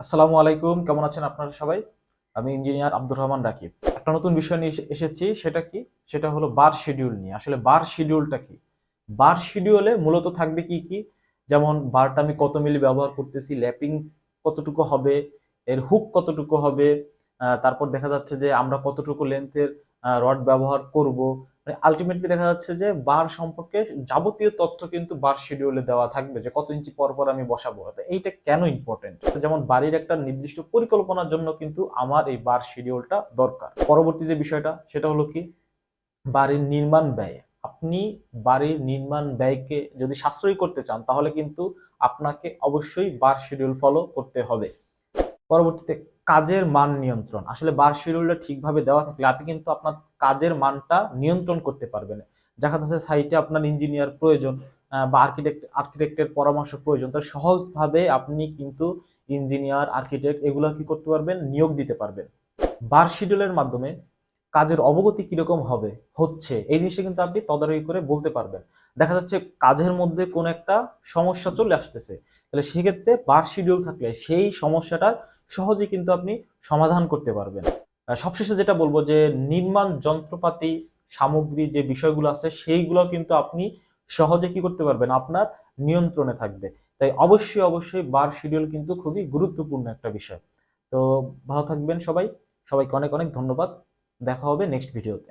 আসসালামু আলাইকুম, কেমন আছেন আপনারা সবাই? আমি ইঞ্জিনিয়ার আব্দুর রহমান রাকিব। একটা নতুন বিষয় নিয়ে এসে- এসেছি, সেটা কি? সেটা হলো বার শিডিউল নিয়ে। আসলে বার শিডিউলটা কি? বার শিডিউলে মূলত থাকবে কি কি? যেমন বারটা আমি কত মিলি ব্যবহার করতেছি, ল্যাপিং কতটুকু হবে, এর হুক কতটুকু হবে তারপর দেখা যাচ্ছে যে আমরা কতটুকু লেন্থের রড ব্যবহার করব আলটিমেটলি দেখা যাচ্ছে যে বার সম্পর্কে যাবতীয় তথ্য কিন্তু বার শিডিউলে দেওয়া থাকবে যে কত ইঞ্চি পর পর আমি বসাবো। এইটা কেন ইম্পর্টেন্ট যেমন বাড়ির একটা নির্দিষ্ট পরিকল্পনার জন্য কিন্তু আমার এই বার শিডিউলটা দরকার। পরবর্তী যে বিষয়টা, সেটা হলো কি? বাড়ির নির্মাণ ব্যয়। আপনি বাড়ির নির্মাণ ব্যয়কে যদি সাশ্রয়ী করতে চান, তাহলে কিন্তু আপনাকে অবশ্যই বার শিডিউল ফলো করতে হবে। পরবর্তীতে কাজের মান নিয়ন্ত্রণ। আসলে বার শিডিউলটা ঠিকভাবে দেওয়া থাকলে আপনি কিন্তু আপনার কাজের মানটা নিয়ন্ত্রণ করতে পারবেন দেখা যাচ্ছে সাইটে আপনার ইঞ্জিনিয়ার প্রয়োজন বা আর্কিটেক্ট আর্কিটেক্টের পরামর্শ প্রয়োজন তো সহজভাবে আপনি কিন্তু ইঞ্জিনিয়ার আর্কিটেক্ট এগুলো কি করতে পারবেন? নিয়োগ দিতে পারবেন। বার শিডিউলের মাধ্যমে কাজের অবগতি কীরকম হবে? হচ্ছে, এই জিনিসটা কিন্তু আপনি তদারকি করে বলতে পারবেন। দেখা যাচ্ছে কাজের মধ্যে কোন একটা সমস্যা চলে আসতেছে, তাহলে সেক্ষেত্রে বার শিডিউল থাকলে সেই সমস্যাটার সহজে কিন্তু আপনি সমাধান করতে পারবেন। সবশেষে যেটা বলব যে নির্মাণ যন্ত্রপাতি, সামগ্রী যে বিষয়গুলো আছে, সেইগুলো কিন্তু আপনি সহজে কি করতে পারবেন? আপনার নিয়ন্ত্রণে থাকবে। তাই অবশ্যই অবশ্যই বার শিডিউল কিন্তু খুবই গুরুত্বপূর্ণ একটা বিষয়। তো ভালো থাকবেন সবাই। সবাইকে অনেক অনেক ধন্যবাদ। দেখা হবে নেক্সট ভিডিওতে।